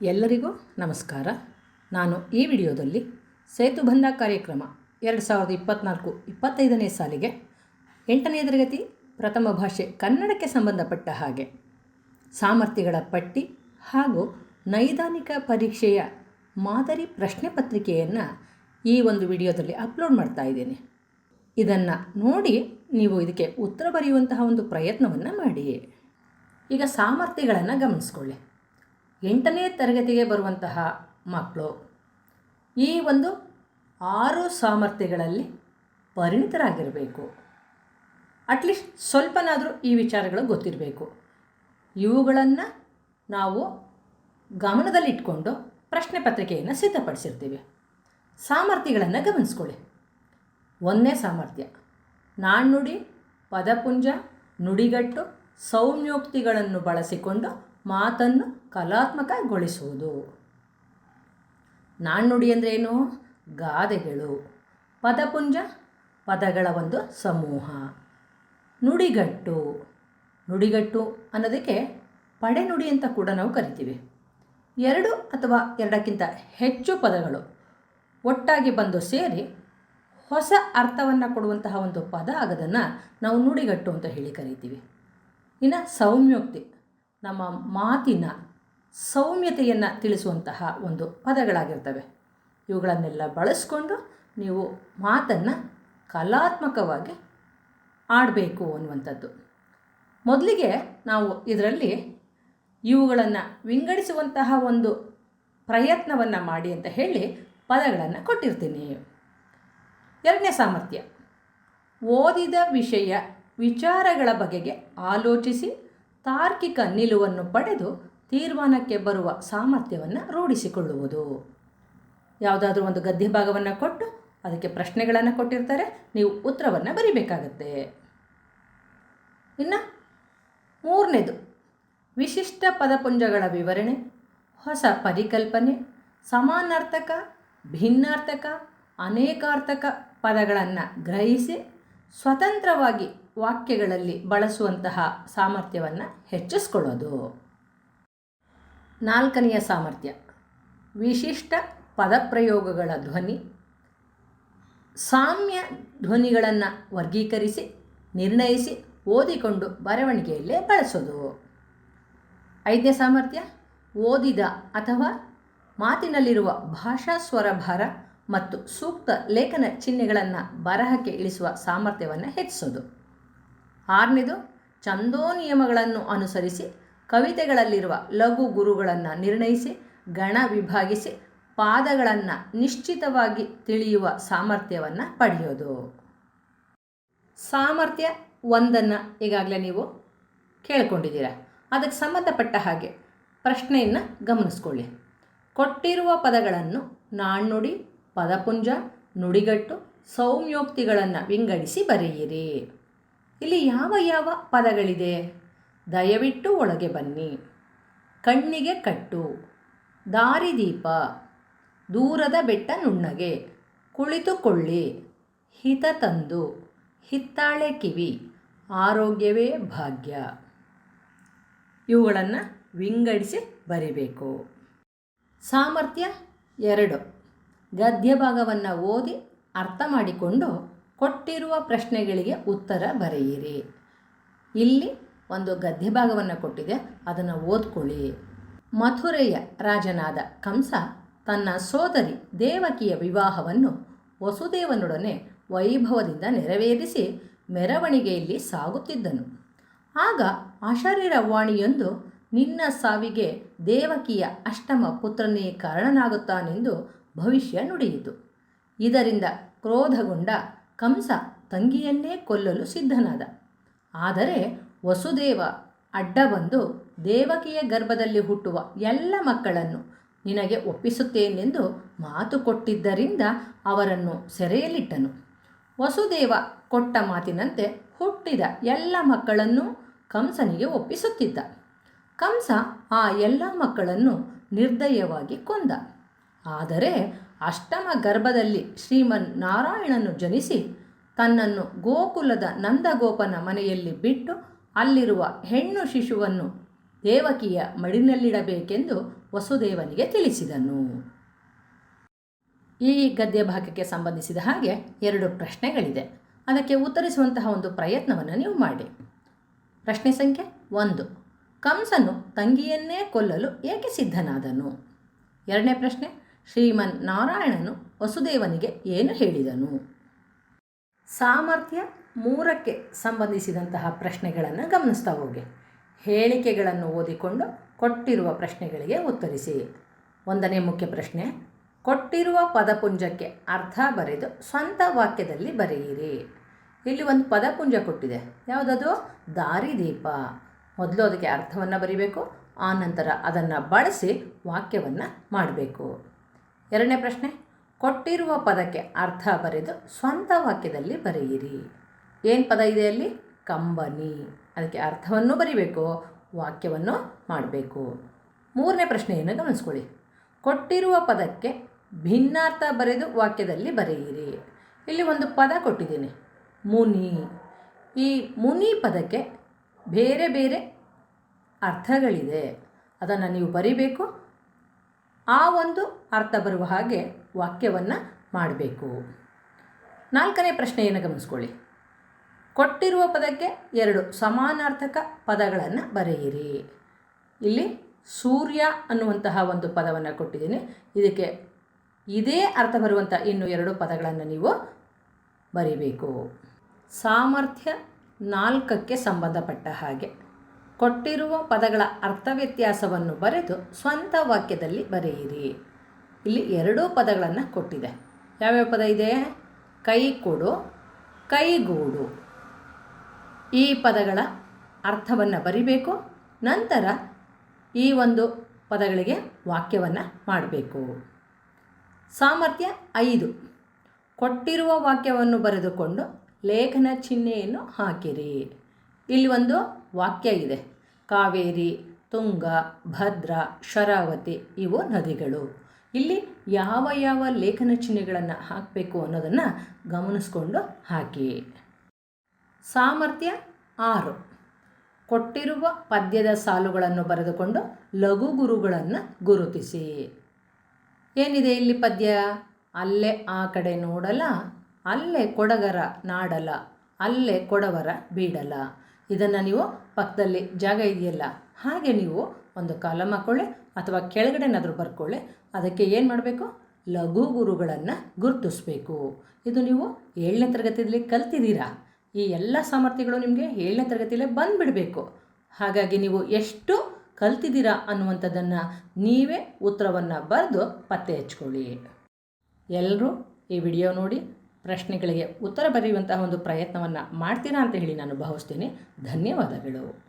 ಎಲ್ಲರಿಗೂ ನಮಸ್ಕಾರ. ನಾನು ಈ ವಿಡಿಯೋದಲ್ಲಿ ಸೇತುಬಂಧ ಕಾರ್ಯಕ್ರಮ ಎರಡು ಸಾವಿರದ ಇಪ್ಪತ್ತ್ನಾಲ್ಕು ಇಪ್ಪತ್ತೈದನೇ ಸಾಲಿಗೆ ಎಂಟನೇ ತರಗತಿ ಪ್ರಥಮ ಭಾಷೆ ಕನ್ನಡಕ್ಕೆ ಸಂಬಂಧಪಟ್ಟ ಹಾಗೆ ಸಾಮರ್ಥ್ಯಗಳ ಪಟ್ಟಿ ಹಾಗೂ ನೈದಾನಿಕ ಪರೀಕ್ಷೆಯ ಮಾದರಿ ಪ್ರಶ್ನೆ ಪತ್ರಿಕೆಯನ್ನು ಈ ಒಂದು ವಿಡಿಯೋದಲ್ಲಿ ಅಪ್ಲೋಡ್ ಮಾಡ್ತಾ ಇದ್ದೇನೆ. ಇದನ್ನು ನೋಡಿ ನೀವು ಇದಕ್ಕೆ ಉತ್ತರ ಬರೆಯುವಂತಹ ಒಂದು ಪ್ರಯತ್ನವನ್ನು ಮಾಡಿ ಈಗ ಸಾಮರ್ಥ್ಯಗಳನ್ನು ಗಮನಿಸ್ಕೊಳ್ಳಿ. ಎಂಟನೇ ತರಗತಿಗೆ ಬರುವಂತಹ ಮಕ್ಕಳು ಈ ಒಂದು ಆರು ಸಾಮರ್ಥ್ಯಗಳಲ್ಲಿ ಪರಿಣಿತರಾಗಿರಬೇಕು. ಅಟ್ಲೀಸ್ಟ್ ಸ್ವಲ್ಪನಾದರೂ ಈ ವಿಚಾರಗಳು ಗೊತ್ತಿರಬೇಕು. ಇವುಗಳನ್ನು ನಾವು ಗಮನದಲ್ಲಿಟ್ಕೊಂಡು ಪ್ರಶ್ನೆ ಪತ್ರಿಕೆಯನ್ನು ಸಿದ್ಧಪಡಿಸಿರ್ತೀವಿ. ಸಾಮರ್ಥ್ಯಗಳನ್ನು ಗಮನಿಸ್ಕೊಳ್ಳಿ. ಒಂದನೇ ಸಾಮರ್ಥ್ಯ, ನಾಣ್ಣುಡಿ, ಪದಪುಂಜ, ನುಡಿಗಟ್ಟು, ಸೌಮ್ಯೋಕ್ತಿಗಳನ್ನು ಬಳಸಿಕೊಂಡು ಮಾತನ್ನು ಕಲಾತ್ಮಕಗೊಳಿಸುವುದು. ನಾಣ್ಣುಡಿ ಅಂದರೆ ಏನು? ಗಾದೆಗಳು. ಪದಪುಂಜ, ಪದಗಳ ಒಂದು ಸಮೂಹ. ನುಡಿಗಟ್ಟು. ನುಡಿಗಟ್ಟು ಅನ್ನೋದಕ್ಕೆ ಪಡೆನುಡಿ ಅಂತ ಕೂಡ ನಾವು ಕರಿತೀವಿ. ಎರಡು ಅಥವಾ ಎರಡಕ್ಕಿಂತ ಹೆಚ್ಚು ಪದಗಳು ಒಟ್ಟಾಗಿ ಬಂದು ಸೇರಿ ಹೊಸ ಅರ್ಥವನ್ನು ಕೊಡುವಂತಹ ಒಂದು ಪದ ಆಗೋದನ್ನು ನಾವು ನುಡಿಗಟ್ಟು ಅಂತ ಹೇಳಿ ಕರಿತೀವಿ. ಇನ್ನು ಸೌಮ್ಯೋಕ್ತಿ. ನಮ್ಮ ಮಾತಿನ ಸೌಮ್ಯತೆಯನ್ನು ತಿಳಿಸುವಂತಹ ಒಂದು ಪದಗಳಾಗಿರ್ತವೆ. ಇವುಗಳನ್ನೆಲ್ಲ ಬಳಸ್ಕೊಂಡು ನೀವು ಮಾತನ್ನು ಕಲಾತ್ಮಕವಾಗಿ ಆಡಬೇಕು ಅನ್ನುವಂಥದ್ದು. ಮೊದಲಿಗೆ ನಾವು ಇದರಲ್ಲಿ ಇವುಗಳನ್ನು ವಿಂಗಡಿಸುವಂತಹ ಒಂದು ಪ್ರಯತ್ನವನ್ನು ಮಾಡಿ ಅಂತ ಹೇಳಿ ಪದಗಳನ್ನು ಕೊಟ್ಟಿರ್ತೀನಿ. ಎರಡನೇ ಸಾಮರ್ಥ್ಯ. ಓದಿದ ವಿಷಯ ವಿಚಾರಗಳ ಬಗೆಗೆ ಆಲೋಚಿಸಿ ತಾರ್ಕಿಕ ನಿಲುವನ್ನು ಪಡೆದು ತೀರ್ಮಾನಕ್ಕೆ ಬರುವ ಸಾಮರ್ಥ್ಯವನ್ನು ರೂಢಿಸಿಕೊಳ್ಳುವುದು. ಯಾವುದಾದ್ರೂ ಒಂದು ಗದ್ಯ ಭಾಗವನ್ನು ಕೊಟ್ಟು ಅದಕ್ಕೆ ಪ್ರಶ್ನೆಗಳನ್ನು ಕೊಟ್ಟಿರ್ತಾರೆ, ನೀವು ಉತ್ತರವನ್ನು ಬರೀಬೇಕಾಗತ್ತೆ. ಇನ್ನು ಮೂರನೇದು, ವಿಶಿಷ್ಟ ಪದಪುಂಜಗಳ ವಿವರಣೆ, ಹೊಸ ಪರಿಕಲ್ಪನೆ, ಸಮಾನಾರ್ಥಕ, ಭಿನ್ನಾರ್ಥಕ, ಅನೇಕಾರ್ಥಕ ಪದಗಳನ್ನು ಗ್ರಹಿಸಿ ಸ್ವತಂತ್ರವಾಗಿ ವಾಕ್ಯಗಳಲ್ಲಿ ಬಳಸುವಂತಹ ಸಾಮರ್ಥ್ಯವನ್ನು ಹೆಚ್ಚಿಸ್ಕೊಳ್ಳೋದು. ನಾಲ್ಕನೆಯ ಸಾಮರ್ಥ್ಯ, ವಿಶಿಷ್ಟ ಪದಪ್ರಯೋಗಗಳ ಧ್ವನಿ. ಸಾಮ್ಯ ಧ್ವನಿಗಳನ್ನು ವರ್ಗೀಕರಿಸಿ, ನಿರ್ಣಯಿಸಿ, ಓದಿಕೊಂಡು ಬರವಣಿಗೆಯಲ್ಲೇ ಬಳಸೋದು. ಐದನೇ ಸಾಮರ್ಥ್ಯ, ಓದಿದ ಅಥವಾ ಮಾತಿನಲ್ಲಿರುವ ಭಾಷಾ ಸ್ವರಭಾರ ಮತ್ತು ಸೂಕ್ತ ಲೇಖನ ಚಿಹ್ನೆಗಳನ್ನು ಬರಹಕ್ಕೆ ಇಳಿಸುವ ಸಾಮರ್ಥ್ಯವನ್ನು ಹೆಚ್ಚಿಸೋದು. ಆರನೇದು ಛಂದೋ ನಿಯಮಗಳನ್ನು ಅನುಸರಿಸಿ ಕವಿತೆಗಳಲ್ಲಿರುವ ಲಘು ಗುರುಗಳನ್ನು ನಿರ್ಣಯಿಸಿ, ಗಣ ವಿಭಾಗಿಸಿ, ಪಾದಗಳನ್ನು ನಿಶ್ಚಿತವಾಗಿ ತಿಳಿಯುವ ಸಾಮರ್ಥ್ಯವನ್ನು ಪಡೆಯೋದು. ಸಾಮರ್ಥ್ಯ ಒಂದನ್ನು ಈಗಾಗಲೇ ನೀವು ಕೇಳ್ಕೊಂಡಿದ್ದೀರಾ. ಅದಕ್ಕೆ ಸಂಬಂಧಪಟ್ಟ ಹಾಗೆ ಪ್ರಶ್ನೆಯನ್ನು ಗಮನಿಸ್ಕೊಳ್ಳಿ. ಕೊಟ್ಟಿರುವ ಪದಗಳನ್ನು ನಾಣ್ಣುಡಿ, ಪದಪುಂಜ, ನುಡಿಗಟ್ಟು, ಸೌಮ್ಯೋಕ್ತಿಗಳನ್ನು ವಿಂಗಡಿಸಿ ಬರೆಯಿರಿ. ಇಲ್ಲಿ ಯಾವ ಯಾವ ಪದಗಳಿದೆ? ದಯವಿಟ್ಟು ಒಳಗೆ ಬನ್ನಿ. ಕಣ್ಣಿಗೆ ಕಟ್ಟು ದಾರಿದೀಪ ದೂರದ ಬೆಟ್ಟ ನುಣ್ಣಗೆ, ಕುಳಿತುಕೊಳ್ಳಿ, ಹಿತ ತಂದು, ಹಿತ್ತಾಳೆ ಕಿವಿ, ಆರೋಗ್ಯವೇ ಭಾಗ್ಯ. ಇವುಗಳನ್ನು ವಿಂಗಡಿಸಿ ಬರಿಬೇಕು. ಸಾಮರ್ಥ್ಯ ಎರಡು. ಗದ್ಯ ಭಾಗವನ್ನು ಓದಿ ಅರ್ಥ ಮಾಡಿಕೊಂಡು ಕೊಟ್ಟಿರುವ ಪ್ರಶ್ನೆಗಳಿಗೆ ಉತ್ತರ ಬರೆಯಿರಿ. ಇಲ್ಲಿ ಒಂದು ಗದ್ಯ ಭಾಗವನ್ನು ಕೊಟ್ಟಿದೆ, ಅದನ್ನು ಓದ್ಕೊಳ್ಳಿ. ಮಥುರೆಯ ರಾಜನಾದ ಕಂಸ ತನ್ನ ಸೋದರಿ ದೇವಕಿಯ ವಿವಾಹವನ್ನು ವಸುದೇವನೊಡನೆ ವೈಭವದಿಂದ ನೆರವೇರಿಸಿ ಮೆರವಣಿಗೆಯಲ್ಲಿ ಸಾಗುತ್ತಿದ್ದನು. ಆಗ ವಾಣಿಯೊಂದು, ನಿನ್ನ ಸಾವಿಗೆ ದೇವಕಿಯ ಅಷ್ಟಮ ಪುತ್ರನೇ ಕಾರಣನಾಗುತ್ತಾನೆಂದು ಭವಿಷ್ಯ ನುಡಿಯಿತು. ಇದರಿಂದ ಕ್ರೋಧಗೊಂಡ ಕಂಸ ತಂಗಿಯನ್ನೇ ಕೊಲ್ಲಲು ಸಿದ್ಧನಾದ. ಆದರೆ ವಸುದೇವ ಅಡ್ಡ ಬಂದು ದೇವಕಿಯ ಗರ್ಭದಲ್ಲಿ ಹುಟ್ಟುವ ಎಲ್ಲ ಮಕ್ಕಳನ್ನು ನಿನಗೆ ಒಪ್ಪಿಸುತ್ತೇನೆಂದು ಮಾತು ಕೊಟ್ಟಿದ್ದರಿಂದ ಅವರನ್ನು ಸೆರೆಯಲ್ಲಿಟ್ಟನು. ವಸುದೇವ ಕೊಟ್ಟ ಮಾತಿನಂತೆ ಹುಟ್ಟಿದ ಎಲ್ಲ ಮಕ್ಕಳನ್ನು ಕಂಸನಿಗೆ ಒಪ್ಪಿಸುತ್ತಿದ್ದ. ಕಂಸ ಆ ಎಲ್ಲ ಮಕ್ಕಳನ್ನು ನಿರ್ದಯವಾಗಿ ಕೊಂದ. ಆದರೆ ಅಷ್ಟಮ ಗರ್ಭದಲ್ಲಿ ಶ್ರೀಮನ್ ನಾರಾಯಣನು ಜನಿಸಿ ತನ್ನನ್ನು ಗೋಕುಲದ ನಂದಗೋಪನ ಮನೆಯಲ್ಲಿ ಬಿಟ್ಟು ಅಲ್ಲಿರುವ ಹೆಣ್ಣು ಶಿಶುವನ್ನು ದೇವಕಿಯ ಮಡಿನಲ್ಲಿಡಬೇಕೆಂದು ವಸುದೇವನಿಗೆ ತಿಳಿಸಿದನು. ಈ ಗದ್ಯ ಭಾಗಕ್ಕೆ ಸಂಬಂಧಿಸಿದ ಹಾಗೆ ಎರಡು ಪ್ರಶ್ನೆಗಳಿದೆ. ಅದಕ್ಕೆ ಉತ್ತರಿಸುವಂತಹ ಒಂದು ಪ್ರಯತ್ನವನ್ನು ನೀವು ಮಾಡಿ. ಪ್ರಶ್ನೆ ಸಂಖ್ಯೆ ಒಂದು. ಕಂಸನು ತಂಗಿಯನ್ನೇ ಕೊಲ್ಲಲು ಏಕೆ ಸಿದ್ಧನಾದನು? ಎರಡನೇ ಪ್ರಶ್ನೆ ಶ್ರೀಮನ್ ನಾರಾಯಣನು ವಸುದೇವನಿಗೆ ಏನು ಹೇಳಿದನು? ಸಾಮರ್ಥ್ಯ ಮೂರಕ್ಕೆ ಸಂಬಂಧಿಸಿದಂತಹ ಪ್ರಶ್ನೆಗಳನ್ನು ಗಮನಿಸ್ತಾ ಹೋಗಿ. ಹೇಳಿಕೆಗಳನ್ನು ಓದಿಕೊಂಡು ಕೊಟ್ಟಿರುವ ಪ್ರಶ್ನೆಗಳಿಗೆ ಉತ್ತರಿಸಿ. ಒಂದನೇ ಮುಖ್ಯ ಪ್ರಶ್ನೆ, ಕೊಟ್ಟಿರುವ ಪದಪುಂಜಕ್ಕೆ ಅರ್ಥ ಬರೆದು ಸ್ವಂತ ವಾಕ್ಯದಲ್ಲಿ ಬರೆಯಿರಿ. ಇಲ್ಲಿ ಒಂದು ಪದಪುಂಜ ಕೊಟ್ಟಿದೆ. ಯಾವುದದು? ದಾರಿದೀಪ. ಮೊದಲು ಅದಕ್ಕೆ ಅರ್ಥವನ್ನು ಬರಿಬೇಕು, ಆನಂತರ ಅದನ್ನು ಬಳಸಿ ವಾಕ್ಯವನ್ನು ಮಾಡಬೇಕು. ಎರಡನೇ ಪ್ರಶ್ನೆ, ಕೊಟ್ಟಿರುವ ಪದಕ್ಕೆ ಅರ್ಥ ಬರೆದು ಸ್ವಂತ ವಾಕ್ಯದಲ್ಲಿ ಬರೆಯಿರಿ. ಏನು ಪದ ಇದೆ ಅಲ್ಲಿ? ಕಂಬನಿ. ಅದಕ್ಕೆ ಅರ್ಥವನ್ನು ಬರಿಬೇಕು, ವಾಕ್ಯವನ್ನು ಮಾಡಬೇಕು. ಮೂರನೇ ಪ್ರಶ್ನೆಯನ್ನು ಗಮನಿಸ್ಕೊಳ್ಳಿ. ಕೊಟ್ಟಿರುವ ಪದಕ್ಕೆ ಭಿನ್ನಾರ್ಥ ಬರೆದು ವಾಕ್ಯದಲ್ಲಿ ಬರೆಯಿರಿ. ಇಲ್ಲಿ ಒಂದು ಪದ ಕೊಟ್ಟಿದ್ದೀನಿ, ಮುನಿ. ಈ ಮುನಿ ಪದಕ್ಕೆ ಬೇರೆ ಬೇರೆ ಅರ್ಥಗಳಿದೆ. ಅದನ್ನು ನೀವು ಬರಿಬೇಕು ಆ ಒಂದು ಅರ್ಥ ಬರುವ ಹಾಗೆ ವಾಕ್ಯವನ್ನು ಮಾಡಬೇಕು. ನಾಲ್ಕನೇ ಪ್ರಶ್ನೆಯನ್ನು ಗಮನಿಸ್ಕೊಳ್ಳಿ. ಕೊಟ್ಟಿರುವ ಪದಕ್ಕೆ ಎರಡು ಸಮಾನಾರ್ಥಕ ಪದಗಳನ್ನು ಬರೆಯಿರಿ. ಇಲ್ಲಿ ಸೂರ್ಯ ಅನ್ನುವಂತಹ ಒಂದು ಪದವನ್ನು ಕೊಟ್ಟಿದ್ದೀನಿ. ಇದಕ್ಕೆ ಇದೇ ಅರ್ಥ ಬರುವಂಥ ಇನ್ನು ಎರಡು ಪದಗಳನ್ನು ನೀವು ಬರಿಬೇಕು. ಸಾಮರ್ಥ್ಯ ನಾಲ್ಕಕ್ಕೆ ಸಂಬಂಧಪಟ್ಟ ಹಾಗೆ. ಕೊಟ್ಟಿರುವ ಪದಗಳ ಅರ್ಥ ವ್ಯತ್ಯಾಸವನ್ನು ಬರೆದು ಸ್ವಂತ ವಾಕ್ಯದಲ್ಲಿ ಬರೆಯಿರಿ. ಇಲ್ಲಿ ಎರಡೂ ಪದಗಳನ್ನು ಕೊಟ್ಟಿದೆ. ಯಾವ್ಯಾವ ಪದ ಇದೆ? ಕೈ ಕೊಡು ಕೈಗೂಡು. ಈ ಪದಗಳ ಅರ್ಥವನ್ನು ಬರಿಬೇಕು, ನಂತರ ಈ ಒಂದು ಪದಗಳಿಗೆ ವಾಕ್ಯವನ್ನು ಮಾಡಬೇಕು. ಸಾಮರ್ಥ್ಯ ಐದು. ಕೊಟ್ಟಿರುವ ವಾಕ್ಯವನ್ನು ಬರೆದುಕೊಂಡು ಲೇಖನ ಚಿಹ್ನೆಯನ್ನು ಹಾಕಿರಿ. ಇಲ್ಲಿ ಒಂದು ವಾಕ್ಯ ಇದೆ. ಕಾವೇರಿ, ತುಂಗ, ಭದ್ರ, ಶರಾವತಿ ಇವು ನದಿಗಳು. ಇಲ್ಲಿ ಯಾವ ಯಾವ ಲೇಖನ ಚಿಹ್ನೆಗಳನ್ನು ಹಾಕಬೇಕು ಅನ್ನೋದನ್ನು ಗಮನಿಸ್ಕೊಂಡು ಹಾಕಿ. ಸಾಮರ್ಥ್ಯ ಆರು. ಕೊಟ್ಟಿರುವ ಪದ್ಯದ ಸಾಲುಗಳನ್ನು ಬರೆದುಕೊಂಡು ಲಘು ಗುರುಗಳನ್ನು ಗುರುತಿಸಿ. ಏನಿದೆ ಇಲ್ಲಿ ಪದ್ಯ? ಅಲ್ಲೇ ಆ ಕಡೆ ನೋಡಲ ಅಲ್ಲೇ ಕೊಡಗರ ನಾಡಲ ಅಲ್ಲೇ ಕೊಡವರ ಬೀಡಲ ಇದನ್ನು ನೀವು ಪಕ್ಕದಲ್ಲಿ ಜಾಗ ಇದೆಯಲ್ಲ, ಹಾಗೆ ನೀವು ಒಂದು ಕಾಲಮ್ ಹಾಕ್ಕೊಳ್ಳಿ ಅಥವಾ ಕೆಳಗಡೆನಾದರೂ ಬರ್ಕೊಳ್ಳಿ, ಅದಕ್ಕೆ ಏನು ಮಾಡಬೇಕು? ಲಘು ಗುರುಗಳನ್ನು ಗುರುತಿಸಬೇಕು. ಇದು ನೀವು ಏಳನೇ ತರಗತಿಯಲ್ಲಿ ಕಲ್ತಿದ್ದೀರಾ? ಈ ಎಲ್ಲ ಸಾಮರ್ಥ್ಯಗಳು ನಿಮಗೆ ಏಳನೇ ತರಗತಿಯಲ್ಲೇ ಬಂದುಬಿಡಬೇಕು. ಹಾಗಾಗಿ ನೀವು ಎಷ್ಟು ಕಲ್ತಿದ್ದೀರಾ ಅನ್ನುವಂಥದ್ದನ್ನು ನೀವೇ ಉತ್ತರವನ್ನು ಬರೆದು ಪತ್ತೆ ಹಚ್ಕೊಳ್ಳಿ. ಎಲ್ಲರೂ ಈ ವಿಡಿಯೋ ನೋಡಿ ಪ್ರಶ್ನೆಗಳಿಗೆ ಉತ್ತರ ಬರೆಯುವಂತಹ ಒಂದು ಪ್ರಯತ್ನವನ್ನು ಮಾಡ್ತೀರಾ ಅಂತ ಹೇಳಿ ನಾನು ಭಾವಿಸ್ತೇನೆ. ಧನ್ಯವಾದಗಳು.